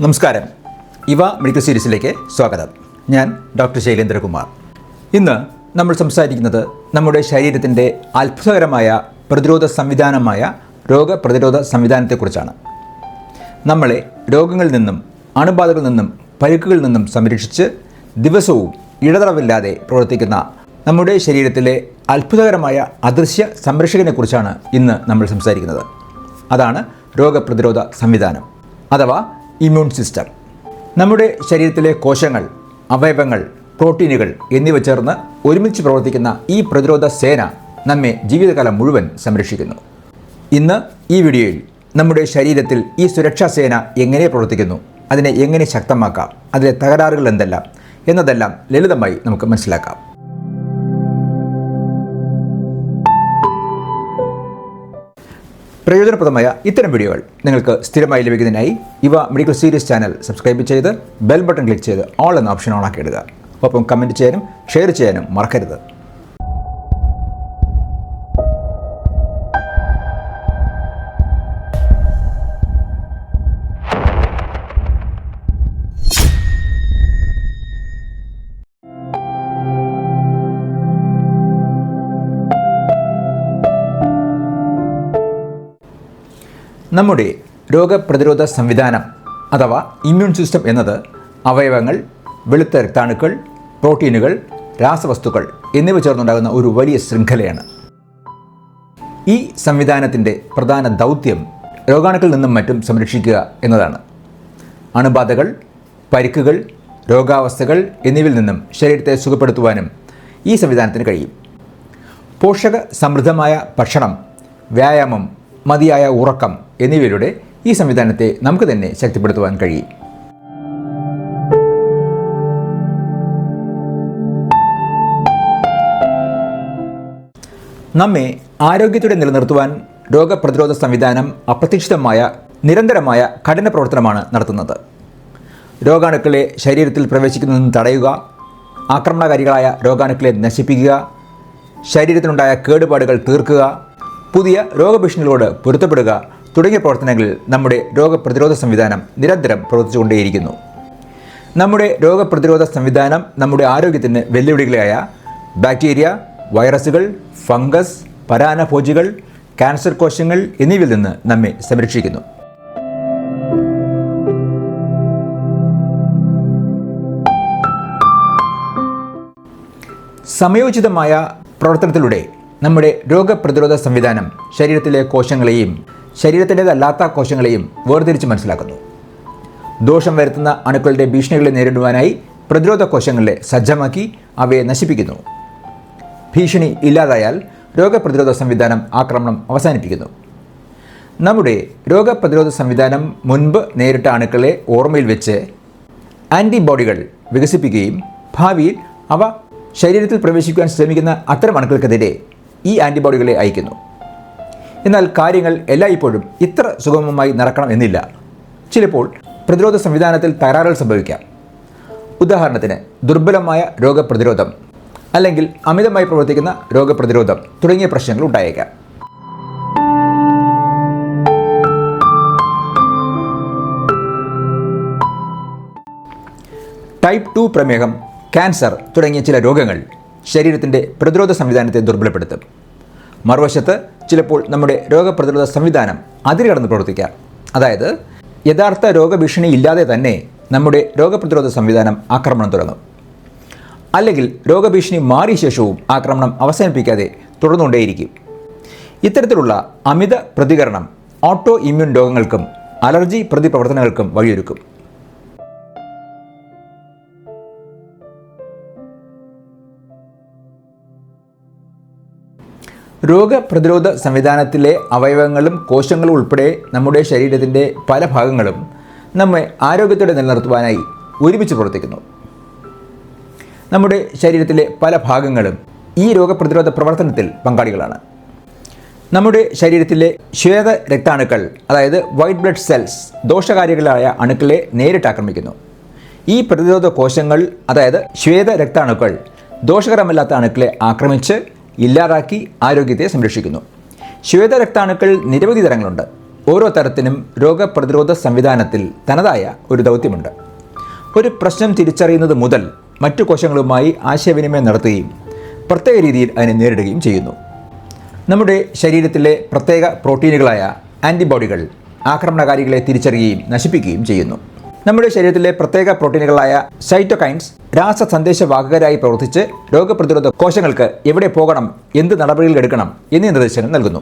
നമസ്കാരം. ഇവ മെഡിക്കൽ സീരീസിലേക്ക് സ്വാഗതം. ഞാൻ ഡോക്ടർ ശൈലേന്ദ്രകുമാർ. ഇന്ന് നമ്മൾ സംസാരിക്കുന്നത് നമ്മുടെ ശരീരത്തിന്റെ അത്ഭുതകരമായ പ്രതിരോധ സംവിധാനമായ രോഗപ്രതിരോധ സംവിധാനത്തെക്കുറിച്ചാണ്. നമ്മളെ രോഗങ്ങളിൽ നിന്നും അണുബാധകളിൽ നിന്നും പരുക്കുകളിൽ നിന്നും സംരക്ഷിച്ച് ദിവസവും ഇടതടവില്ലാതെ പ്രവർത്തിക്കുന്ന നമ്മുടെ ശരീരത്തിലെ അത്ഭുതകരമായ അദൃശ്യ സംരക്ഷകനെക്കുറിച്ചാണ് ഇന്ന് നമ്മൾ സംസാരിക്കുന്നത്. അതാണ് രോഗപ്രതിരോധ സംവിധാനം. അഥവാ ഇമ്മ്യൂൺ സിസ്റ്റം. നമ്മുടെ ശരീരത്തിലെ കോശങ്ങൾ അവയവങ്ങൾ പ്രോട്ടീനുകൾ എന്നിവ ചേർന്ന് ഒരുമിച്ച് പ്രവർത്തിക്കുന്ന ഈ പ്രതിരോധ സേന നമ്മെ ജീവിതകാലം മുഴുവൻ സംരക്ഷിക്കുന്നു. ഇന്ന് ഈ വീഡിയോയിൽ നമ്മുടെ ശരീരത്തിൽ ഈ സുരക്ഷാ സേന എങ്ങനെ പ്രവർത്തിക്കുന്നു അതിനെ എങ്ങനെ ശക്തമാക്കാം അതിലെ തകരാറുകൾ എന്തെല്ലാം എന്നതെല്ലാം ലളിതമായി നമുക്ക് മനസ്സിലാക്കാം. പ്രയോജനപ്രദമായ ഇത്തരം വീഡിയോകൾ നിങ്ങൾക്ക് സ്ഥിരമായി ലഭിക്കുന്നതിനായി ഇവ മെഡിക്കൽ സീരീസ് ചാനൽ സബ്സ്ക്രൈബ് ചെയ്ത് ബെൽ ബട്ടൺ ക്ലിക്ക് ചെയ്ത് ഓൾ എന്ന ഓപ്ഷൻ ആക്കി ഇടുക ഒപ്പം കമന്റ് ചെയ്യാനും ഷെയർ ചെയ്യാനും മറക്കരുത്. നമ്മുടെ രോഗപ്രതിരോധ സംവിധാനം അഥവാ ഇമ്മ്യൂൺ സിസ്റ്റം എന്നത് അവയവങ്ങൾ വെളുത്ത രക്താണുക്കൾ പ്രോട്ടീനുകൾ രാസവസ്തുക്കൾ എന്നിവ ചേർന്നുണ്ടാകുന്ന ഒരു വലിയ ശൃംഖലയാണ്. ഈ സംവിധാനത്തിന്റെ പ്രധാന ദൗത്യം രോഗാണുക്കളിൽ നിന്നും മറ്റും സംരക്ഷിക്കുക എന്നതാണ്. അണുബാധകൾ പരിക്കുകൾ രോഗാവസ്ഥകൾ എന്നിവയിൽ നിന്നും ശരീരത്തെ സുഖപ്പെടുത്തുവാനും ഈ സംവിധാനത്തിന് കഴിയും. പോഷക സമൃദ്ധമായ ഭക്ഷണം വ്യായാമം മതിയായ ഉറക്കം എന്നിവയിലൂടെ ഈ സംവിധാനത്തെ നമുക്ക് തന്നെ ശക്തിപ്പെടുത്തുവാൻ കഴിയും. നമ്മെ ആരോഗ്യത്തോടെ നിലനിർത്തുവാൻ രോഗപ്രതിരോധ സംവിധാനം അപ്രതീക്ഷിതമായ നിരന്തരമായ കഠിന പ്രവർത്തനമാണ് നടത്തുന്നത്. രോഗാണുക്കളെ ശരീരത്തിൽ പ്രവേശിക്കുന്നതെന്ന് തടയുക ആക്രമണകാരികളായ രോഗാണുക്കളെ നശിപ്പിക്കുക ശരീരത്തിനുണ്ടായ കേടുപാടുകൾ തീർക്കുക പുതിയ രോഗഭീഷണികളോട് പൊരുത്തപ്പെടുക തുടങ്ങിയ പ്രവർത്തനങ്ങളിൽ നമ്മുടെ രോഗപ്രതിരോധ സംവിധാനം നിരന്തരം പ്രവർത്തിച്ചുകൊണ്ടേയിരിക്കുന്നു. നമ്മുടെ രോഗപ്രതിരോധ സംവിധാനം നമ്മുടെ ആരോഗ്യത്തിന് വെല്ലുവിളികളായ ബാക്ടീരിയ വൈറസുകൾ ഫംഗസ് പരാനഭോജികൾ ക്യാൻസർ കോശങ്ങൾ എന്നിവയിൽ നിന്ന് നമ്മെ സംരക്ഷിക്കുന്നു. സമയോചിതമായ പ്രവർത്തനത്തിലൂടെ നമ്മുടെ രോഗപ്രതിരോധ സംവിധാനം ശരീരത്തിലെ കോശങ്ങളെയും ശരീരത്തിന്റെതല്ലാത്ത കോശങ്ങളെയും വേർതിരിച്ച് മനസ്സിലാക്കുന്നു. ദോഷം വരുത്തുന്ന അണുക്കളുടെ ഭീഷണികളെ നേരിടുവാനായി പ്രതിരോധ കോശങ്ങളെ സജ്ജമാക്കി അവയെ നശിപ്പിക്കുന്നു. ഭീഷണി ഇല്ലാതായാൽ രോഗപ്രതിരോധ സംവിധാനം ആക്രമണം അവസാനിപ്പിക്കുന്നു. നമ്മുടെ രോഗപ്രതിരോധ സംവിധാനം മുൻപ് നേരിട്ട അണുക്കളെ ഓർമ്മയിൽ വെച്ച് ആന്റിബോഡികൾ വികസിപ്പിക്കുകയും ഭാവിയിൽ അവ ശരീരത്തിൽ പ്രവേശിക്കുവാൻ ശ്രമിക്കുന്ന അത്തരം അണുക്കൾക്കെതിരെ ഈ ആന്റിബോഡികളെ അയക്കുന്നു. എന്നാൽ കാര്യങ്ങൾ എല്ലായ്പ്പോഴും ഇത്ര സുഗമമായി നടക്കണം എന്നില്ല. ചിലപ്പോൾ പ്രതിരോധ സംവിധാനത്തിൽ തകരാറുകൾ സംഭവിക്കാം. ഉദാഹരണത്തിന് ദുർബലമായ രോഗപ്രതിരോധം അല്ലെങ്കിൽ അമിതമായി പ്രവർത്തിക്കുന്ന രോഗപ്രതിരോധം തുടങ്ങിയ പ്രശ്നങ്ങൾ ഉണ്ടായേക്കാം. ടൈപ്പ് ടു പ്രമേഹം ക്യാൻസർ തുടങ്ങിയ ചില രോഗങ്ങൾ ശരീരത്തിന്റെ പ്രതിരോധ സംവിധാനത്തെ ദുർബലപ്പെടുത്തും. മറുവശത്ത് ചിലപ്പോൾ നമ്മുടെ രോഗപ്രതിരോധ സംവിധാനം അതിരുകടന്ന് പ്രവർത്തിക്കാം. അതായത് യഥാർത്ഥ രോഗഭീഷണി ഇല്ലാതെ തന്നെ നമ്മുടെ രോഗപ്രതിരോധ സംവിധാനം ആക്രമണം തുടങ്ങും. അല്ലെങ്കിൽ രോഗഭീഷണി മാറിയ ശേഷവും ആക്രമണം അവസാനിപ്പിക്കാതെ തുടർന്നുകൊണ്ടേയിരിക്കും. ഇത്തരത്തിലുള്ള അമിത പ്രതികരണം ഓട്ടോ ഇമ്മ്യൂൺ രോഗങ്ങൾക്കും അലർജി പ്രതിപ്രവർത്തനങ്ങൾക്കും വഴിയൊരുക്കും. രോഗപ്രതിരോധ സംവിധാനത്തിലെ അവയവങ്ങളും കോശങ്ങളും ഉൾപ്പെടെ നമ്മുടെ ശരീരത്തിന്റെ പല ഭാഗങ്ങളും നമ്മെ ആരോഗ്യത്തോടെ നിലനിർത്തുവാനായി ഒരുമിച്ച് പ്രവർത്തിക്കുന്നു. നമ്മുടെ ശരീരത്തിലെ പല ഭാഗങ്ങളും ഈ രോഗപ്രതിരോധ പ്രവർത്തനത്തിൽ പങ്കാളികളാണ്. നമ്മുടെ ശരീരത്തിലെ ശ്വേത രക്താണുക്കൾ അതായത് വൈറ്റ് ബ്ലഡ് സെൽസ് ദോഷകാരികളായ അണുക്കളെ നേരിട്ട് ആക്രമിക്കുന്നു. ഈ പ്രതിരോധ കോശങ്ങൾ അതായത് ശ്വേത രക്താണുക്കൾ ദോഷകരമല്ലാത്ത അണുക്കളെ ആക്രമിച്ച് ഇല്ലാതാക്കി ആരോഗ്യത്തെ സംരക്ഷിക്കുന്നു. ശ്വേത രക്താണുക്കൾ നിരവധി തരങ്ങളുണ്ട്. ഓരോ തരത്തിനും രോഗപ്രതിരോധ സംവിധാനത്തിൽ തനതായ ഒരു ദൗത്യമുണ്ട്. ഒരു പ്രശ്നം തിരിച്ചറിയുന്നത് മുതൽ മറ്റു കോശങ്ങളുമായി ആശയവിനിമയം നടത്തുകയും പ്രത്യേക രീതിയിൽ അതിനെ നേരിടുകയും ചെയ്യുന്നു. നമ്മുടെ ശരീരത്തിലെ പ്രത്യേക പ്രോട്ടീനുകളായ ആന്റിബോഡികൾ ആക്രമണകാരികളെ തിരിച്ചറിയുകയും നശിപ്പിക്കുകയും ചെയ്യുന്നു. നമ്മുടെ ശരീരത്തിലെ പ്രത്യേക പ്രോട്ടീനുകളായ സൈറ്റോകൈൻസ് രാസ സന്ദേശവാഹകരായി പ്രവർത്തിച്ച് രോഗപ്രതിരോധ കോശങ്ങൾക്ക് എവിടെ പോകണം എന്ത് നടപടികൾ എടുക്കണം എന്നീ നിർദ്ദേശങ്ങൾ നൽകുന്നു.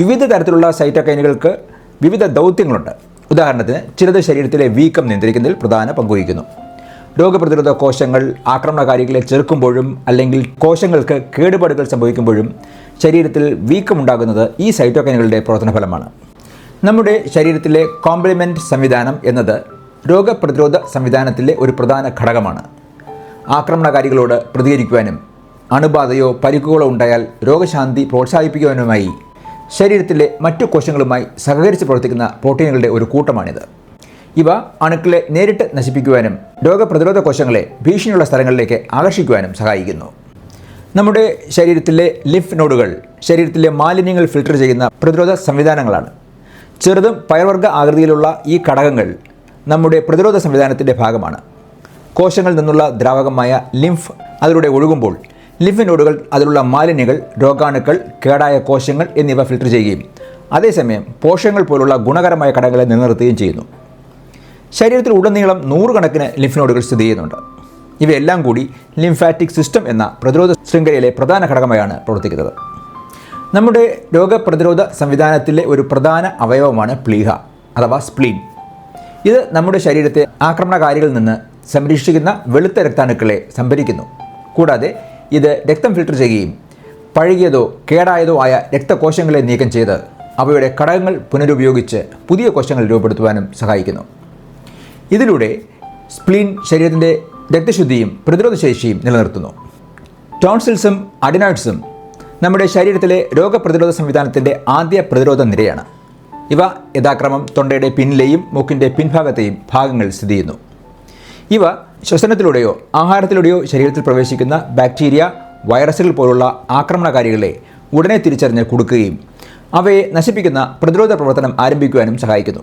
വിവിധ തരത്തിലുള്ള സൈറ്റോകൈനുകൾക്ക് വിവിധ ദൗത്യങ്ങളുണ്ട്. ഉദാഹരണത്തിന് ചിലത് ശരീരത്തിലെ വീക്കം നിയന്ത്രിക്കുന്നതിൽ പ്രധാന പങ്കുവഹിക്കുന്നു രോഗപ്രതിരോധ കോശങ്ങൾ ആക്രമണകാരികളെ ചെറുക്കുമ്പോഴും അല്ലെങ്കിൽ കോശങ്ങൾക്ക് കേടുപാടുകൾ സംഭവിക്കുമ്പോഴും ശരീരത്തിൽ വീക്കമുണ്ടാകുന്നത് ഈ സൈറ്റോകൈനുകളുടെ പ്രവർത്തന ഫലമാണ് നമ്മുടെ ശരീരത്തിലെ കോംപ്ലിമെന്റ് സംവിധാനം എന്നത് രോഗപ്രതിരോധ സംവിധാനത്തിലെ ഒരു പ്രധാന ഘടകമാണ്. ആക്രമണകാരികളോട് പ്രതികരിക്കുവാനും അണുബാധയോ പരിക്കുകളോ ഉണ്ടായാൽ രോഗശാന്തി പ്രോത്സാഹിപ്പിക്കുവാനുമായി ശരീരത്തിലെ മറ്റു കോശങ്ങളുമായി സഹകരിച്ച് പ്രവർത്തിക്കുന്ന പ്രോട്ടീനുകളുടെ ഒരു കൂട്ടമാണിത്. ഇവ അണുക്കളെ നേരിട്ട് നശിപ്പിക്കുവാനും രോഗപ്രതിരോധ കോശങ്ങളെ ഭീഷണിയുള്ള സ്ഥലങ്ങളിലേക്ക് ആകർഷിക്കുവാനും സഹായിക്കുന്നു. നമ്മുടെ ശരീരത്തിലെ ലിഫ് നോഡുകൾ ശരീരത്തിലെ മാലിന്യങ്ങൾ ഫിൽട്ടർ ചെയ്യുന്ന പ്രതിരോധ സംവിധാനങ്ങളാണ്. ചെറുതും പയർവർഗ ആകൃതിയിലുള്ള ഈ ഘടകങ്ങൾ നമ്മുടെ പ്രതിരോധ സംവിധാനത്തിന്റെ ഭാഗമാണ്. കോശങ്ങളിൽ നിന്നുള്ള ദ്രാവകമായ ലിംഫ് അതിലൂടെ ഒഴുകുമ്പോൾ ലിംഫ് നോഡുകൾ അതിലുള്ള മാലിന്യങ്ങൾ രോഗാണുക്കൾ കേടായ കോശങ്ങൾ എന്നിവ ഫിൽട്ടർ ചെയ്യുകയും അതേസമയം പോഷകങ്ങൾ പോലുള്ള ഗുണകരമായ ഘടകങ്ങളെ നിലനിർത്തുകയും ചെയ്യുന്നു. ശരീരത്തിൽ ഉടനീളം നൂറുകണക്കിന് ലിംഫ് നോഡുകൾ സ്ഥിതി ചെയ്യുന്നുണ്ട്. ഇവയെല്ലാം കൂടി ലിംഫാറ്റിക് സിസ്റ്റം എന്ന പ്രതിരോധ ശൃംഖലയിലെ പ്രധാന ഘടകമായാണ് പ്രവർത്തിക്കുന്നത്. നമ്മുടെ രോഗപ്രതിരോധ സംവിധാനത്തിലെ ഒരു പ്രധാന അവയവമാണ് പ്ലീഹ അഥവാ സ്പ്ലീൻ. ഇത് നമ്മുടെ ശരീരത്തെ ആക്രമണകാരികളിൽ നിന്ന് സംരക്ഷിക്കുന്ന വെളുത്ത രക്താണുക്കളെ സംഭരിക്കുന്നു. കൂടാതെ ഇത് രക്തം ഫിൽട്ടർ ചെയ്യുകയും പഴകിയതോ കേടായതോ ആയ രക്തകോശങ്ങളെ നീക്കം ചെയ്ത് അവയുടെ ഘടകങ്ങൾ പുനരുപയോഗിച്ച് പുതിയ കോശങ്ങൾ രൂപപ്പെടുത്തുവാനും സഹായിക്കുന്നു. ഇതിലൂടെ സ്പ്ലീൻ ശരീരത്തിന്റെ രക്തശുദ്ധിയും പ്രതിരോധശേഷിയും നിലനിർത്തുന്നു. ടോൺസിൽസും അഡിനോയിഡ്സും നമ്മുടെ ശരീരത്തിലെ രോഗപ്രതിരോധ സംവിധാനത്തിന്റെ ആദ്യ പ്രതിരോധ നിരയാണ്. ഇവ യഥാക്രമം തൊണ്ടയുടെ പിന്നിലെയും മൂക്കിന്റെ പിൻഭാഗത്തെയും ഭാഗങ്ങൾ സ്ഥിതി ചെയ്യുന്നു. ഇവ ശ്വസനത്തിലൂടെയോ ആഹാരത്തിലൂടെയോ ശരീരത്തിൽ പ്രവേശിക്കുന്ന ബാക്ടീരിയ വൈറസുകൾ പോലുള്ള ആക്രമണകാരികളെ ഉടനെ തിരിച്ചറിഞ്ഞ് കൊടുക്കുകയും അവയെ നശിപ്പിക്കുന്ന പ്രതിരോധ പ്രവർത്തനം ആരംഭിക്കുവാനും സഹായിക്കുന്നു.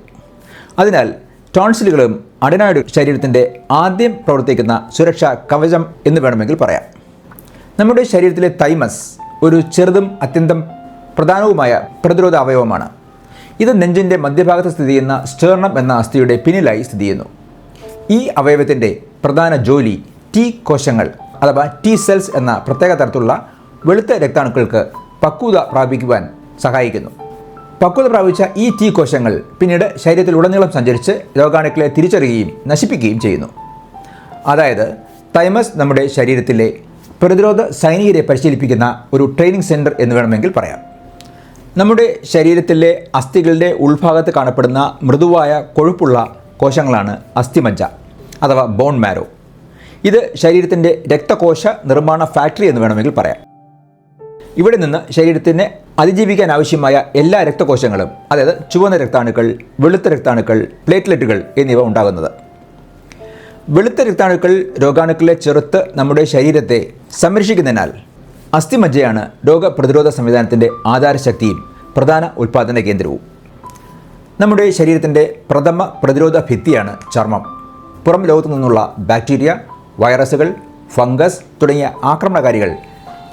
അതിനാൽ ടോൺസിലുകളും അഡിനോയിഡ് ശരീരത്തിന്റെ ആദ്യം പ്രവർത്തിക്കുന്ന സുരക്ഷാ കവചം എന്ന് വേണമെങ്കിൽ പറയാം. നമ്മുടെ ശരീരത്തിലെ തൈമസ് ഒരു ചെറുതും അത്യന്തം പ്രധാനവുമായ പ്രതിരോധ അവയവമാണ് ഇത് നെഞ്ചിന്റെ മധ്യഭാഗത്ത് സ്ഥിതി ചെയ്യുന്ന സ്റ്റേർണം എന്ന അസ്ഥിയുടെ പിന്നിലായി സ്ഥിതി ചെയ്യുന്നു. ഈ അവയവത്തിന്റെ പ്രധാന ജോലി ടി കോശങ്ങൾ അഥവാ ടി സെൽസ് എന്ന പ്രത്യേക തരത്തിലുള്ള വെളുത്ത രക്താണുക്കൾക്ക് പക്വത പ്രാപിക്കുവാൻ സഹായിക്കുന്നു. പക്വത പ്രാപിച്ച ഈ ടി കോശങ്ങൾ പിന്നീട് ശരീരത്തിലുടനീളം സഞ്ചരിച്ച് രോഗാണുക്കളെ തിരിച്ചറിയുകയും നശിപ്പിക്കുകയും ചെയ്യുന്നു. അതായത് തൈമസ് നമ്മുടെ ശരീരത്തിലെ പ്രതിരോധ സൈനികരെ പരിശീലിപ്പിക്കുന്ന ഒരു ട്രെയിനിങ് സെന്റർ എന്ന് വേണമെങ്കിൽ പറയാം. നമ്മുടെ ശരീരത്തിലെ അസ്ഥികളുടെ ഉൾഭാഗത്ത് കാണപ്പെടുന്ന മൃദുവായ കൊഴുപ്പുള്ള കോശങ്ങളാണ് അസ്ഥിമജ്ജ അഥവാ ബോൺ മാരോ ഇത് ശരീരത്തിന്റെ രക്തകോശ നിർമ്മാണ ഫാക്ടറി എന്ന് വേണമെങ്കിൽ പറയാം. ഇവിടെ നിന്ന് ശരീരത്തിന് അതിജീവിക്കാൻ ആവശ്യമായ എല്ലാ രക്തകോശങ്ങളും അതായത് ചുവന്ന രക്താണുക്കൾ വെളുത്ത രക്താണുക്കൾ പ്ലേറ്റ്ലെറ്റുകൾ എന്നിവ ഉണ്ടാകുന്നത്. വെളുത്ത രക്താണുക്കൾ രോഗാണുക്കളെ ചെറുത്ത് നമ്മുടെ ശരീരത്തെ സംരക്ഷിക്കുന്നതിനാൽ അസ്ഥിമജ്ജയാണ് രോഗപ്രതിരോധ സംവിധാനത്തിന്റെ ആധാരശക്തിയും പ്രധാന ഉൽപ്പാദന കേന്ദ്രവും. നമ്മുടെ ശരീരത്തിന്റെ പ്രഥമ പ്രതിരോധ ഭിത്തിയാണ് ചർമ്മം. പുറം ലോകത്തു നിന്നുള്ള ബാക്ടീരിയ വൈറസുകൾ ഫംഗസ് തുടങ്ങിയ ആക്രമണകാരികൾ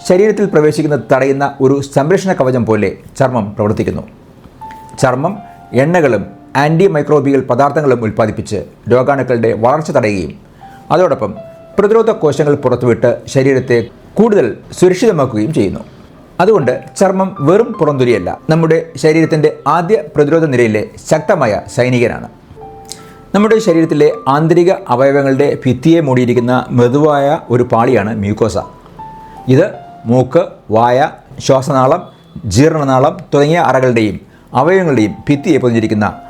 ശരീരത്തിൽ പ്രവേശിക്കുന്നത് തടയുന്ന ഒരു സംരക്ഷണ കവചം പോലെ ചർമ്മം പ്രവർത്തിക്കുന്നു. ചർമ്മം എണ്ണകളും ആന്റി മൈക്രോബിയൽ പദാർത്ഥങ്ങളും ഉൽപ്പാദിപ്പിച്ച് രോഗാണുക്കളുടെ വളർച്ച തടയുകയും അതോടൊപ്പം പ്രതിരോധ കോശങ്ങൾ പുറത്തുവിട്ട് ശരീരത്തെ കൂടുതൽ സുരക്ഷിതമാക്കുകയും ചെയ്യുന്നു. അതുകൊണ്ട് ചർമ്മം വെറും പുറംതുരിയല്ല നമ്മുടെ ശരീരത്തിന്റെ ആദ്യ പ്രതിരോധ നിരയിലെ ശക്തമായ സൈനികനാണ്. നമ്മുടെ ശരീരത്തിലെ ആന്തരിക അവയവങ്ങളുടെ ഭിത്തിയെ മൂടിയിരിക്കുന്ന മൃദുവായ ഒരു പാളിയാണ് മ്യൂക്കോസ. ഇത് മൂക്ക് വായ ശ്വാസനാളം ജീർണനാളം തുടങ്ങിയ അറകളുടെയും അവയവങ്ങളുടെയും ഭിത്തിയെ പൊതിഞ്ഞിരിക്കുന്ന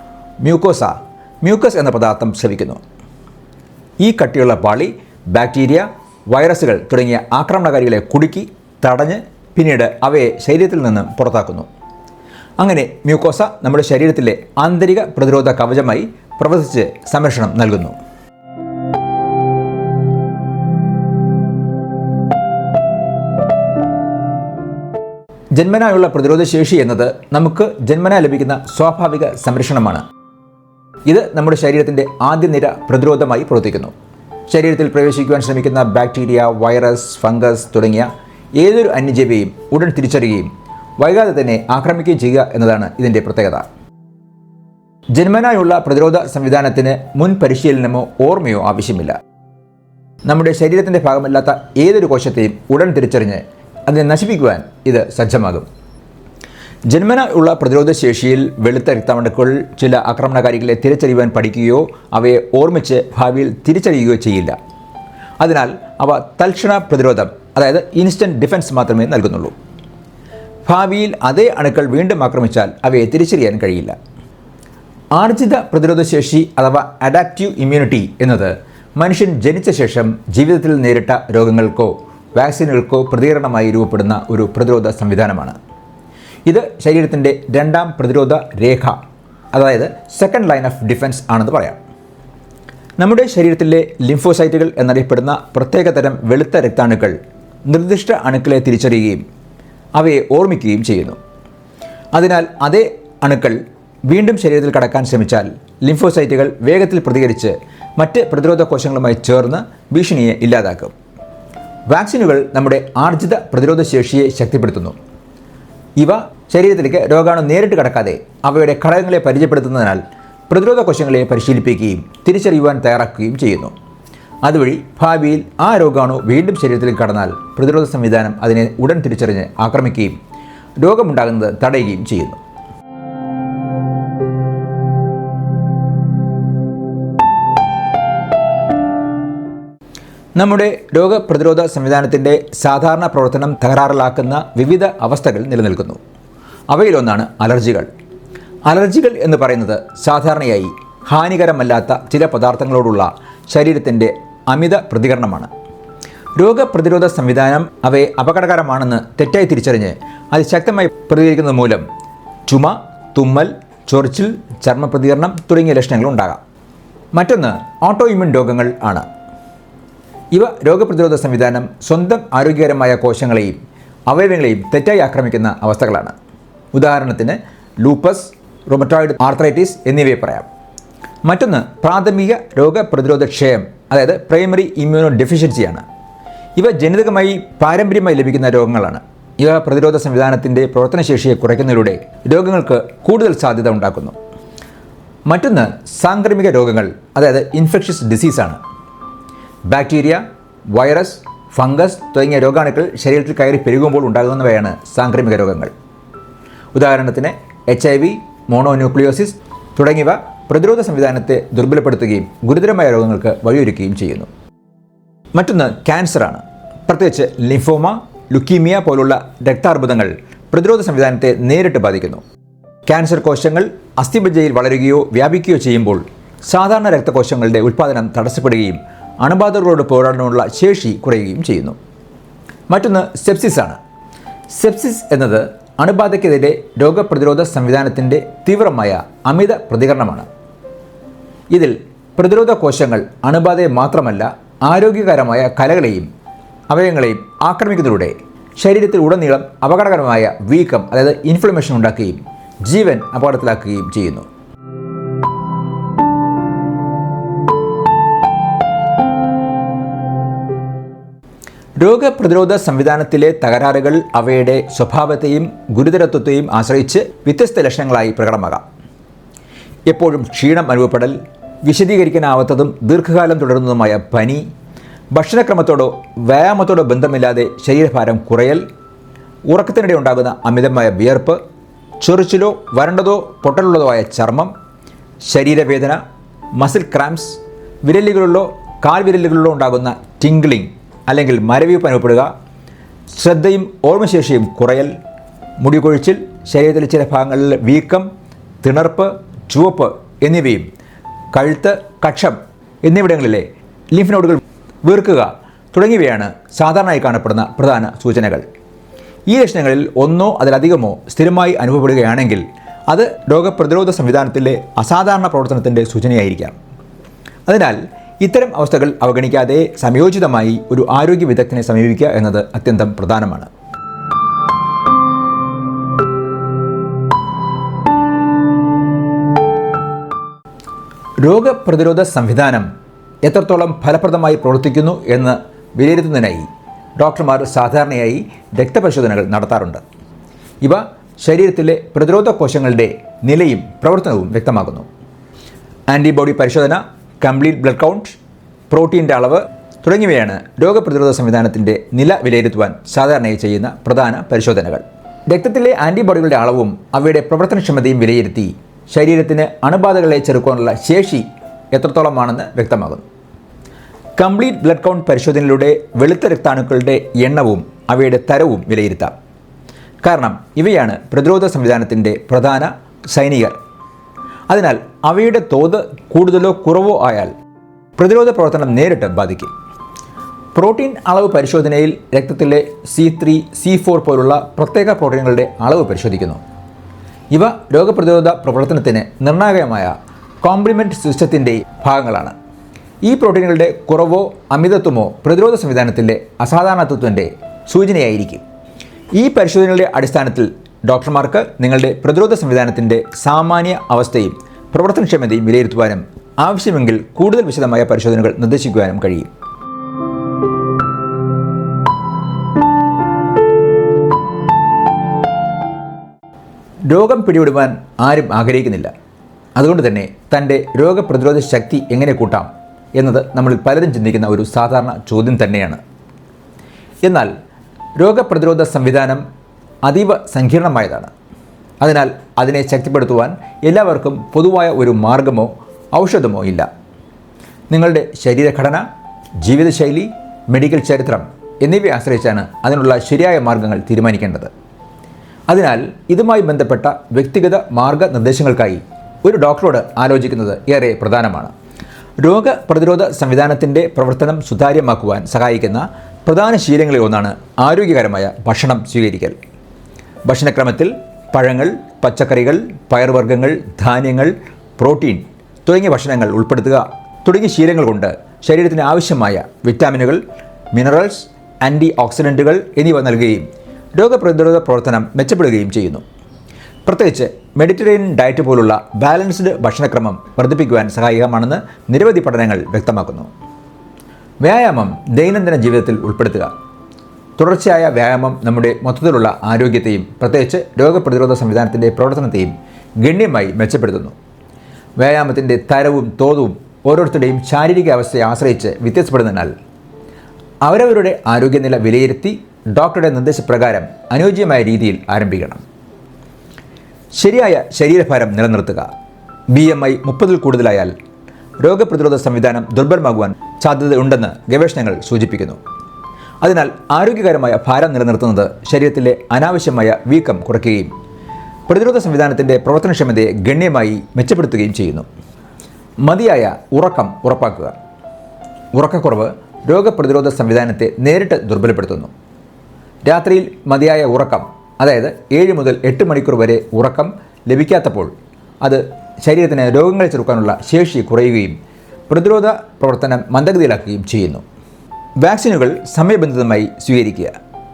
മ്യൂക്കോസ മ്യൂക്കസ് എന്ന പദാർത്ഥം ശ്രവിക്കുന്നു. ഈ കട്ടിയുള്ള പാളി ബാക്ടീരിയ വൈറസുകൾ തുടങ്ങിയ ആക്രമണകാരികളെ കുടുക്കി തടഞ്ഞ് പിന്നീട് അവയെ ശരീരത്തിൽ നിന്ന് പുറത്താക്കുന്നു. അങ്ങനെ മ്യൂക്കോസ നമ്മുടെ ശരീരത്തിലെ ആന്തരിക പ്രതിരോധ കവചമായി പ്രവർത്തിച്ച് സംരക്ഷണം നൽകുന്നു. ജന്മനായുള്ള പ്രതിരോധ ശേഷി എന്നത് നമുക്ക് ജന്മനാ ലഭിക്കുന്ന സ്വാഭാവിക സംരക്ഷണമാണ്. ഇത് നമ്മുടെ ശരീരത്തിന്റെ ആദ്യ നിര പ്രതിരോധമായി പ്രവർത്തിക്കുന്നു. ശരീരത്തിൽ പ്രവേശിക്കുവാൻ ശ്രമിക്കുന്ന ബാക്ടീരിയ വൈറസ് ഫംഗസ് തുടങ്ങിയ ഏതൊരു അന്യജീവിയെയും ഉടൻ തിരിച്ചറിയുകയും വൈകാതെ തന്നെ ആക്രമിക്കുകയും ചെയ്യുക എന്നതാണ് ഇതിന്റെ പ്രത്യേകത. ജന്മനായുള്ള പ്രതിരോധ സംവിധാനത്തിന് മുൻ പരിശീലനമോ ഓർമ്മയോ ആവശ്യമില്ല. നമ്മുടെ ശരീരത്തിന്റെ ഭാഗമല്ലാത്ത ഏതൊരു കോശത്തെയും ഉടൻ തിരിച്ചറിഞ്ഞ് അതിനെ നശിപ്പിക്കുവാൻ ഇത് സജ്ജമാകും. ജന്മന ഉള്ള പ്രതിരോധ ശേഷിയിൽ വെളുത്ത രക്തമണുക്കൾ ചില ആക്രമണകാരികളെ തിരിച്ചറിയുവാൻ പഠിക്കുകയോ അവയെ ഓർമ്മിച്ച് ഭാവിയിൽ തിരിച്ചറിയുകയോ ചെയ്യില്ല. അതിനാൽ അവ തൽക്ഷണ പ്രതിരോധം അതായത് ഇൻസ്റ്റന്റ് ഡിഫൻസ് മാത്രമേ നൽകുന്നുള്ളൂ. ഭാവിയിൽ അതേ അണുക്കൾ വീണ്ടും ആക്രമിച്ചാൽ അവയെ തിരിച്ചറിയാൻ കഴിയില്ല. ആർജിത പ്രതിരോധശേഷി അഥവാ അഡാപ്റ്റീവ് ഇമ്മ്യൂണിറ്റി എന്നത് മനുഷ്യൻ ജനിച്ച ശേഷം ജീവിതത്തിൽ നേരിട്ട രോഗങ്ങൾക്കോ വാക്സിനുകൾക്കോ പ്രതികരണമായി രൂപപ്പെടുന്ന ഒരു പ്രതിരോധ സംവിധാനമാണ്. ഇത് ശരീരത്തിന്റെ രണ്ടാം പ്രതിരോധ രേഖ അതായത് സെക്കൻഡ് ലൈൻ ഓഫ് ഡിഫൻസ് ആണെന്ന് പറയാം. നമ്മുടെ ശരീരത്തിലെ ലിംഫോസൈറ്റുകൾ എന്നറിയപ്പെടുന്ന പ്രത്യേകതരം വെളുത്ത രക്താണുക്കൾ നിർദ്ദിഷ്ട അണുക്കളെ തിരിച്ചറിയുകയും അവയെ ഓർമ്മിക്കുകയും ചെയ്യുന്നു. അതിനാൽ അതേ അണുക്കൾ വീണ്ടും ശരീരത്തിൽ കടക്കാൻ ശ്രമിച്ചാൽ ലിംഫോസൈറ്റുകൾ വേഗത്തിൽ പ്രതികരിച്ച് മറ്റ് പ്രതിരോധ കോശങ്ങളുമായി ചേർന്ന് ഭീഷണിയെ ഇല്ലാതാക്കും. വാക്സിനുകൾ നമ്മുടെ ആർജിത പ്രതിരോധ ശേഷിയെ ശക്തിപ്പെടുത്തുന്നു. ഇവ ശരീരത്തിലേക്ക് രോഗാണു നേരിട്ട് കടക്കാതെ അവയുടെ ഘടകങ്ങളെ പരിചയപ്പെടുത്തുന്നതിനാൽ പ്രതിരോധ കോശങ്ങളെ പരിശീലിപ്പിക്കുകയും തിരിച്ചറിയുവാൻ തയ്യാറാക്കുകയും ചെയ്യുന്നു. അതുവഴി ഭാവിയിൽ ആ രോഗാണു വീണ്ടും ശരീരത്തിലേക്ക് കടന്നാൽ പ്രതിരോധ സംവിധാനം അതിനെ ഉടൻ തിരിച്ചറിഞ്ഞ് ആക്രമിക്കുകയും രോഗമുണ്ടാകുന്നത് തടയുകയും ചെയ്യുന്നു. നമ്മുടെ രോഗപ്രതിരോധ സംവിധാനത്തിന്റെ സാധാരണ പ്രവർത്തനം തകരാറിലാക്കുന്ന വിവിധ അവസ്ഥകൾ നിലനിൽക്കുന്നു. അവയിലൊന്നാണ് അലർജികൾ. അലർജികൾ എന്ന് പറയുന്നത് സാധാരണയായി ഹാനികരമല്ലാത്ത ചില പദാർത്ഥങ്ങളോടുള്ള ശരീരത്തിന്റെ അമിത പ്രതികരണമാണ്. രോഗപ്രതിരോധ സംവിധാനം അവയെ അപകടകരമാണെന്ന് തെറ്റായി തിരിച്ചറിഞ്ഞ് അതിശക്തമായി പ്രതികരിക്കുന്നത് മൂലം ചുമ തുമ്മൽ ചൊറിച്ചിൽ ചർമ്മ പ്രതികരണം തുടങ്ങിയ ലക്ഷണങ്ങൾ ഉണ്ടാകാം. മറ്റൊന്ന് ഓട്ടോ ഇമ്യൂൺ രോഗങ്ങൾ ആണ്. ഇവ രോഗപ്രതിരോധ സംവിധാനം സ്വന്തം ആരോഗ്യകരമായ കോശങ്ങളെയും അവയവങ്ങളെയും തെറ്റായി ആക്രമിക്കുന്ന അവസ്ഥകളാണ്. ഉദാഹരണത്തിന് ലൂപ്പസ് റൊമറ്റോയിഡ് ആർത്രൈറ്റിസ് എന്നിവയെ പറയാം. മറ്റൊന്ന് പ്രാഥമിക രോഗപ്രതിരോധ ക്ഷയം അതായത് പ്രൈമറി ഇമ്മ്യൂണോ ഡെഫിഷ്യൻസിയാണ് ഇവ ജനിതകമായി പാരമ്പര്യമായി ലഭിക്കുന്ന രോഗങ്ങളാണ്. ഇവ പ്രതിരോധ സംവിധാനത്തിന്റെ പ്രവർത്തനശേഷിയെ കുറയ്ക്കുന്നതിലൂടെ രോഗങ്ങൾക്ക് കൂടുതൽ സാധ്യത ഉണ്ടാക്കുന്നു. മറ്റൊന്ന് സാംക്രമിക രോഗങ്ങൾ അതായത് ഇൻഫെക്ഷ്യസ് ഡിസീസാണ് ബാക്ടീരിയ വൈറസ് ഫംഗസ് തുടങ്ങിയ രോഗാണുക്കൾ ശരീരത്തിൽ കയറി പെരുകുമ്പോൾ ഉണ്ടാകുന്നവയാണ് സാംക്രമിക രോഗങ്ങൾ. ഉദാഹരണത്തിന് എച്ച് ഐ വി മോണോന്യൂക്ലിയോസിസ് തുടങ്ങിയവ പ്രതിരോധ സംവിധാനത്തെ ദുർബലപ്പെടുത്തുകയും ഗുരുതരമായ രോഗങ്ങൾക്ക് വഴിയൊരുക്കുകയും ചെയ്യുന്നു. മറ്റൊന്ന് ക്യാൻസറാണ്. പ്രത്യേകിച്ച് ലിംഫോമ ലുക്കീമിയ പോലുള്ള രക്താർബുദങ്ങൾ പ്രതിരോധ സംവിധാനത്തെ നേരിട്ട് ബാധിക്കുന്നു. ക്യാൻസർ കോശങ്ങൾ അസ്ഥിമജ്ജയിൽ വളരുകയോ വ്യാപിക്കുകയോ ചെയ്യുമ്പോൾ സാധാരണ രക്തകോശങ്ങളുടെ ഉൽപ്പാദനം തടസ്സപ്പെടുകയും അണുബാധകളോട് പോരാടാനുള്ള ശേഷി കുറയുകയും ചെയ്യുന്നു. മറ്റൊന്ന് സെപ്സിസ് ആണ് സെപ്സിസ് എന്നത് അണുബാധയ്ക്കെതിരെ രോഗപ്രതിരോധ സംവിധാനത്തിന്റെ തീവ്രമായ അമിത പ്രതികരണമാണ്. ഇതിൽ പ്രതിരോധ കോശങ്ങൾ അണുബാധയെ മാത്രമല്ല ആരോഗ്യകരമായ കലകളെയും അവയവങ്ങളെയും ആക്രമിക്കുന്നതിലൂടെ ശരീരത്തിൽ ഉടനീളം അപകടകരമായ വീക്കം അതായത് ഇൻഫ്ലമേഷൻ ഉണ്ടാക്കുകയും ജീവൻ അപകടത്തിലാക്കുകയും ചെയ്യുന്നു. രോഗപ്രതിരോധ സംവിധാനത്തിലെ തകരാറുകൾ അവയുടെ സ്വഭാവത്തെയും ഗുരുതരത്വത്തെയും ആശ്രയിച്ച് വ്യത്യസ്ത ലക്ഷണങ്ങളായി പ്രകടമാകാം. എപ്പോഴും ക്ഷീണം അനുഭവപ്പെടൽ വിശദീകരിക്കാനാവാത്തതും ദീർഘകാലം തുടരുന്നതുമായ പനി ഭക്ഷണക്രമത്തോടോ വ്യായാമത്തോടോ ബന്ധമില്ലാതെ ശരീരഭാരം കുറയൽ ഉറക്കത്തിനിടെ ഉണ്ടാകുന്ന അമിതമായ വിയർപ്പ് ചൊറിച്ചിലോ വരണ്ടതോ പൊട്ടലുള്ളതോ ആയ ചർമ്മം ശരീരവേദന മസിൽ ക്രാംസ് വിരലുകളിലോ കാൽവിരലുകളിലോ ഉണ്ടാകുന്ന ടിംഗ്ലിംഗ് അല്ലെങ്കിൽ മരവിപ്പ് അനുഭവപ്പെടുക ശ്രദ്ധയും ഓർമ്മശേഷിയും കുറയൽ മുടി കൊഴിച്ചിൽ ശരീരത്തിലെ ചില ഭാഗങ്ങളിൽ വീക്കം തിണർപ്പ് ചുവപ്പ് എന്നിവയും കഴുത്ത് കക്ഷം എന്നിവിടങ്ങളിലെ ലിംഫ് നോഡുകൾ വീർക്കുക തുടങ്ങിയവയാണ് സാധാരണയായി കാണപ്പെടുന്ന പ്രധാന സൂചനകൾ. ഈ ലക്ഷണങ്ങളിൽ ഒന്നോ അതിലധികമോ സ്ഥിരമായി അനുഭവപ്പെടുകയാണെങ്കിൽ അത് രോഗപ്രതിരോധ സംവിധാനത്തിലെ അസാധാരണ പ്രവർത്തനത്തിന്റെ സൂചനയായിരിക്കാം. അതിനാൽ ഇത്തരം അവസ്ഥകൾ അവഗണിക്കാതെ സംയോജിതമായി ഒരു ആരോഗ്യ വിദഗ്ധനെ സമീപിക്കുക എന്നത് അത്യന്തം പ്രധാനമാണ്. രോഗപ്രതിരോധ സംവിധാനം എത്രത്തോളം ഫലപ്രദമായി പ്രവർത്തിക്കുന്നു എന്ന് വിലയിരുത്തുന്നതിനായി ഡോക്ടർമാർ സാധാരണയായി രക്തപരിശോധനകൾ നടത്താറുണ്ട്. ഇവ ശരീരത്തിലെ പ്രതിരോധ കോശങ്ങളുടെ നിലയും പ്രവർത്തനവും വ്യക്തമാക്കുന്നു. ആന്റിബോഡി പരിശോധന കംപ്ലീറ്റ് ബ്ലഡ് കൗണ്ട് പ്രോട്ടീന്റെ അളവ് തുടങ്ങിയവയാണ് രോഗപ്രതിരോധ സംവിധാനത്തിന്റെ നില വിലയിരുത്തുവാൻ സാധാരണയായി ചെയ്യുന്ന പ്രധാന പരിശോധനകൾ. രക്തത്തിലെ ആന്റിബോഡികളുടെ അളവും അവയുടെ പ്രവർത്തനക്ഷമതയും വിലയിരുത്തി ശരീരത്തിന് അണുബാധകളെ ചെറുക്കാനുള്ള ശേഷി എത്രത്തോളമാണെന്ന് വ്യക്തമാകുന്നു കംപ്ലീറ്റ് ബ്ലഡ് കൗണ്ട് പരിശോധനയിലൂടെ വെളുത്ത രക്താണുക്കളുടെ എണ്ണവും അവയുടെ തരവും വിലയിരുത്താം. കാരണം ഇവയാണ് പ്രതിരോധ സംവിധാനത്തിന്റെ പ്രധാന സൈനികർ. അതിനാൽ അവയുടെ തോത് കൂടുതലോ കുറവോ ആയാൽ പ്രതിരോധ പ്രവർത്തനം നേരിട്ട് ബാധിക്കും. പ്രോട്ടീൻ അളവ് പരിശോധനയിൽ രക്തത്തിലെ സി ത്രീ സി ഫോർ പോലുള്ള പ്രത്യേക പ്രോട്ടീനുകളുടെ അളവ് പരിശോധിക്കുന്നു. ഇവ രോഗപ്രതിരോധ പ്രവർത്തനത്തിന് നിർണായകമായ കോംപ്ലിമെന്റ് സിസ്റ്റത്തിന്റെ ഭാഗങ്ങളാണ്. ഈ പ്രോട്ടീനുകളുടെ കുറവോ അമിതത്വമോ പ്രതിരോധ സംവിധാനത്തിന്റെ അസാധാരണത്വത്തിന്റെ സൂചനയായിരിക്കും. ഈ പരിശോധനകളുടെ അടിസ്ഥാനത്തിൽ ഡോക്ടർമാർക്ക് നിങ്ങളുടെ പ്രതിരോധ സംവിധാനത്തിന്റെ സാമാന്യ അവസ്ഥയും പ്രവർത്തനക്ഷമതയും വിലയിരുത്തുവാനും ആവശ്യമെങ്കിൽ കൂടുതൽ വിശദമായ പരിശോധനകൾ നിർദ്ദേശിക്കുവാനും കഴിയും. രോഗം പിടിപെടുവാൻ ആരും ആഗ്രഹിക്കുന്നില്ല. അതുകൊണ്ട് തന്നെ തന്റെ രോഗപ്രതിരോധ ശക്തി എങ്ങനെ കൂട്ടാം എന്നത് നമ്മളിൽ പലരും ചിന്തിക്കുന്ന ഒരു സാധാരണ ചോദ്യം തന്നെയാണ്. എന്നാൽ രോഗപ്രതിരോധ സംവിധാനം അതീവ സങ്കീർണമായതാണ്. അതിനാൽ അതിനെ ശക്തിപ്പെടുത്തുവാൻ എല്ലാവർക്കും പൊതുവായ ഒരു മാർഗമോ ഔഷധമോ ഇല്ല. നിങ്ങളുടെ ശരീരഘടന ജീവിതശൈലി മെഡിക്കൽ ചരിത്രം എന്നിവയെ ആശ്രയിച്ചാണ് അതിനുള്ള ശരിയായ മാർഗങ്ങൾ തീരുമാനിക്കേണ്ടത്. അതിനാൽ ഇതുമായി ബന്ധപ്പെട്ട വ്യക്തിഗത മാർഗനിർദ്ദേശങ്ങൾക്കായി ഒരു ഡോക്ടറോട് ആലോചിക്കുന്നത് ഏറെ പ്രധാനമാണ്. രോഗപ്രതിരോധ സംവിധാനത്തിന്റെ പ്രവർത്തനം സുതാര്യമാക്കുവാൻ സഹായിക്കുന്ന പ്രധാന ശീലങ്ങളിൽ ഒന്നാണ് ആരോഗ്യകരമായ ഭക്ഷണം സ്വീകരിക്കൽ. ഭക്ഷണക്രമത്തിൽ പഴങ്ങൾ പച്ചക്കറികൾ പയർവർഗങ്ങൾ ധാന്യങ്ങൾ പ്രോട്ടീൻ തുടങ്ങിയ ഭക്ഷണങ്ങൾ ഉൾപ്പെടുത്തുക. തുടങ്ങിയ ശീലങ്ങൾ കൊണ്ട് ശരീരത്തിന് ആവശ്യമായ വിറ്റാമിനുകൾ മിനറൽസ് ആന്റി ഓക്സിഡന്റുകൾ എന്നിവ നൽകുകയും രോഗപ്രതിരോധ പ്രവർത്തനം മെച്ചപ്പെടുകയും ചെയ്യുന്നു. പ്രത്യേകിച്ച് മെഡിറ്ററേനിയൻ ഡയറ്റ് പോലുള്ള ബാലൻസ്ഡ് ഭക്ഷണക്രമം വർദ്ധിപ്പിക്കുവാൻ സഹായകമാണെന്ന് നിരവധി പഠനങ്ങൾ വ്യക്തമാക്കുന്നു. വ്യായാമം ദൈനംദിന ജീവിതത്തിൽ ഉൾപ്പെടുത്തുക. തുടർച്ചയായ വ്യായാമം നമ്മുടെ മൊത്തത്തിലുള്ള ആരോഗ്യത്തെയും പ്രത്യേകിച്ച് രോഗപ്രതിരോധ സംവിധാനത്തിന്റെ പ്രവർത്തനത്തെയും ഗണ്യമായി മെച്ചപ്പെടുത്തുന്നു. വ്യായാമത്തിന്റെ തരവും തോതും ഓരോരുത്തരുടെയും ശാരീരിക അവസ്ഥയെ ആശ്രയിച്ച് വ്യത്യാസപ്പെടുന്നതിനാൽ അവരവരുടെ ആരോഗ്യനില വിലയിരുത്തി ഡോക്ടറുടെ നിർദ്ദേശപ്രകാരം അനുയോജ്യമായ രീതിയിൽ ആരംഭിക്കണം. ശരിയായ ശരീരഭാരം നിലനിർത്തുക. ബി എം ഐ മുപ്പതിൽ കൂടുതലായാൽ രോഗപ്രതിരോധ സംവിധാനം ദുർബലമാകുവാൻ സാധ്യതയുണ്ടെന്ന് ഗവേഷണങ്ങൾ സൂചിപ്പിക്കുന്നു. അതിനാൽ ആരോഗ്യകരമായ ഭാരം നിലനിർത്തുന്നത് ശരീരത്തിലെ അനാവശ്യമായ വീക്കം കുറയ്ക്കുകയും പ്രതിരോധ സംവിധാനത്തിന്റെ പ്രവർത്തനക്ഷമതയെ ഗണ്യമായി മെച്ചപ്പെടുത്തുകയും ചെയ്യുന്നു. മതിയായ ഉറക്കം ഉറപ്പാക്കുക. ഉറക്കക്കുറവ് രോഗപ്രതിരോധ സംവിധാനത്തെ നേരിട്ട് ദുർബലപ്പെടുത്തുന്നു. രാത്രിയിൽ മതിയായ ഉറക്കം അതായത് ഏഴ് മുതൽ എട്ട് മണിക്കൂർ വരെ ഉറക്കം ലഭിക്കാത്തപ്പോൾ അത് ശരീരത്തിന് രോഗങ്ങളെ ചെറുക്കാനുള്ള ശേഷി കുറയുകയും പ്രതിരോധ പ്രവർത്തനം മന്ദഗതിയിലാക്കുകയും ചെയ്യുന്നു. വാക്സിനുകൾ സമയബന്ധിതമായി സ്വീകരിക്കുക.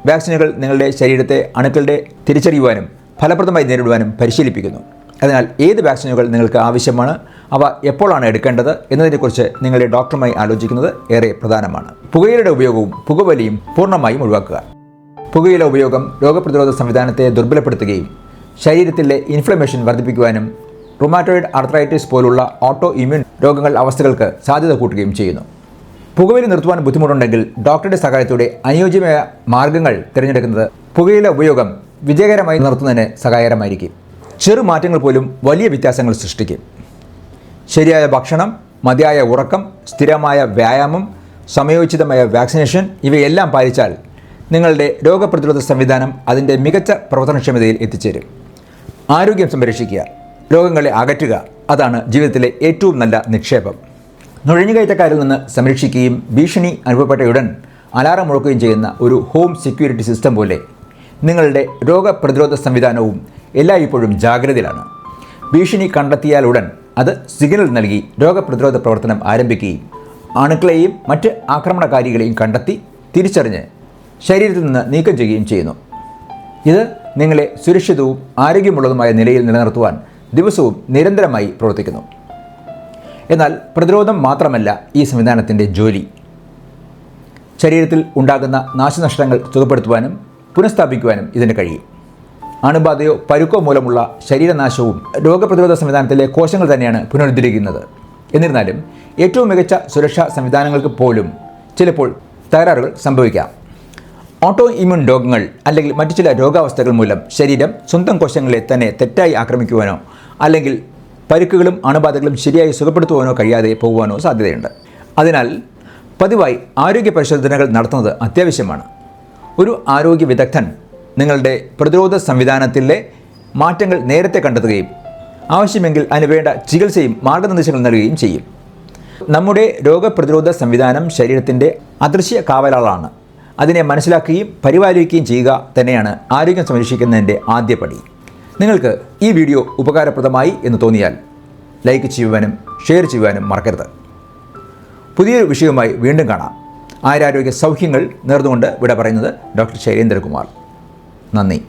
വാക്സിനുകൾ നിങ്ങളുടെ ശരീരത്തെ അണുക്കളുടെ തിരിച്ചറിയുവാനും ഫലപ്രദമായി നേരിടുവാനും പരിശീലിപ്പിക്കുന്നു. അതിനാൽ ഏത് വാക്സിനുകൾ നിങ്ങൾക്ക് ആവശ്യമാണ് അവ എപ്പോഴാണ് എടുക്കേണ്ടത് എന്നതിനെക്കുറിച്ച് നിങ്ങളുടെ ഡോക്ടറുമായി ആലോചിക്കുന്നത് ഏറെ പ്രധാനമാണ്. പുകയിലയുടെ ഉപയോഗവും പുകവലിയും പൂർണമായും ഒഴിവാക്കുക. പുകയില ഉപയോഗം രോഗപ്രതിരോധ സംവിധാനത്തെ ദുർബലപ്പെടുത്തുകയും ശരീരത്തിലെ ഇൻഫ്ലമേഷൻ വർദ്ധിപ്പിക്കുവാനും റുമാറ്റോയിഡ് ആർത്രൈറ്റിസ് പോലുള്ള ഓട്ടോ ഇമ്യൂൺ രോഗങ്ങൾ അവസ്ഥകൾക്ക് സാധ്യത കൂട്ടുകയും ചെയ്യുന്നു. പുകവലി നിർത്തുവാൻ ബുദ്ധിമുട്ടുണ്ടെങ്കിൽ ഡോക്ടറുടെ സഹായത്തോടെ അനുയോജ്യമായ മാർഗങ്ങൾ തിരഞ്ഞെടുക്കുന്നത് പുകയില ഉപയോഗം വിജയകരമായി നിർത്തുന്നതിന് സഹായകരമായിരിക്കും. ചെറു മാറ്റങ്ങൾ പോലും വലിയ വ്യത്യാസങ്ങൾ സൃഷ്ടിക്കും. ശരിയായ ഭക്ഷണം മതിയായ ഉറക്കം സ്ഥിരമായ വ്യായാമം സമയോചിതമായ വാക്സിനേഷൻ ഇവയെല്ലാം പാലിച്ചാൽ നിങ്ങളുടെ രോഗപ്രതിരോധ സംവിധാനം അതിന്റെ മികച്ച പ്രവർത്തനക്ഷമതയിൽ എത്തിച്ചേരും. ആരോഗ്യം സംരക്ഷിക്കുക രോഗങ്ങളെ അകറ്റുക അതാണ് ജീവിതത്തിലെ ഏറ്റവും നല്ല നിക്ഷേപം. നുഴഞ്ഞുകയറ്റക്കാരിൽ നിന്ന് സംരക്ഷിക്കുകയും ഭീഷണി അനുഭവപ്പെട്ടയുടൻ അലാറം മുഴക്കുകയും ചെയ്യുന്ന ഒരു ഹോം സെക്യൂരിറ്റി സിസ്റ്റം പോലെ നിങ്ങളുടെ രോഗപ്രതിരോധ സംവിധാനവും എല്ലായ്പ്പോഴും ജാഗ്രതയിലാണ്. ഭീഷണി കണ്ടെത്തിയാലുടൻ അത് സിഗ്നൽ നൽകി രോഗപ്രതിരോധ പ്രവർത്തനം ആരംഭിക്കുകയും അണുക്കളെയും മറ്റ് ആക്രമണകാരികളെയും കണ്ടെത്തി തിരിച്ചറിഞ്ഞ് ശരീരത്തിൽ നിന്ന് നീക്കം ചെയ്യുകയും ചെയ്യുന്നു. ഇത് നിങ്ങളെ സുരക്ഷിതവും ആരോഗ്യമുള്ളതുമായ നിലയിൽ നിലനിർത്തുവാൻ ദിവസവും നിരന്തരമായി പ്രവർത്തിക്കുന്നു. എന്നാൽ പ്രതിരോധം മാത്രമല്ല ഈ സംവിധാനത്തിന്റെ ജോലി. ശരീരത്തിൽ ഉണ്ടാകുന്ന നാശനഷ്ടങ്ങൾ സുഖപ്പെടുത്തുവാനും പുനഃസ്ഥാപിക്കുവാനും ഇതിന് കഴിയും. അണുബാധയോ പരുക്കോ മൂലമുള്ള ശരീരനാശവും രോഗപ്രതിരോധ സംവിധാനത്തിലെ കോശങ്ങൾ തന്നെയാണ് പുനരുദ്ധരിക്കുന്നത്. എന്നിരുന്നാലും ഏറ്റവും മികച്ച സുരക്ഷാ സംവിധാനങ്ങൾക്ക് പോലും ചിലപ്പോൾ തകരാറുകൾ സംഭവിക്കാം. ഓട്ടോ ഇമ്യൂൺ രോഗങ്ങൾ അല്ലെങ്കിൽ മറ്റു ചില രോഗാവസ്ഥകൾ മൂലം ശരീരം സ്വന്തം കോശങ്ങളെ തന്നെ തെറ്റായി ആക്രമിക്കുവാനോ അല്ലെങ്കിൽ പരുക്കുകളും അണുബാധകളും ശരിയായി സുഖപ്പെടുത്തുവാനോ കഴിയാതെ പോകുവാനോ സാധ്യതയുണ്ട്. അതിനാൽ പതിവായി ആരോഗ്യ പരിശോധനകൾ നടത്തുന്നത് അത്യാവശ്യമാണ്. ഒരു ആരോഗ്യ വിദഗ്ധൻ നിങ്ങളുടെ പ്രതിരോധ സംവിധാനത്തിലെ മാറ്റങ്ങൾ നേരത്തെ കണ്ടെത്തുകയും ആവശ്യമെങ്കിൽ അതിന് വേണ്ട ചികിത്സയും മാർഗനിർദ്ദേശങ്ങൾ നൽകുകയും ചെയ്യും. നമ്മുടെ രോഗപ്രതിരോധ സംവിധാനം ശരീരത്തിന്റെ അദൃശ്യ കാവലാളാണ്. അതിനെ മനസ്സിലാക്കുകയും പരിപാലിക്കുകയും ചെയ്യുക തന്നെയാണ് ആരോഗ്യം സംരക്ഷിക്കുന്നതിന്റെ ആദ്യ പടി. നിങ്ങൾക്ക് ഈ വീഡിയോ ഉപകാരപ്രദമായി എന്ന് തോന്നിയാൽ ലൈക്ക് ചെയ്യുവാനും ഷെയർ ചെയ്യുവാനും മറക്കരുത്. പുതിയൊരു വിഷയവുമായി വീണ്ടും കാണാം. ആരാരോഗ്യ സൗഖ്യങ്ങൾ നേർന്നുകൊണ്ട് ഇവിടെ പറയുന്നത് ഡോക്ടർ ശൈലേന്ദ്രകുമാർ. നന്ദി.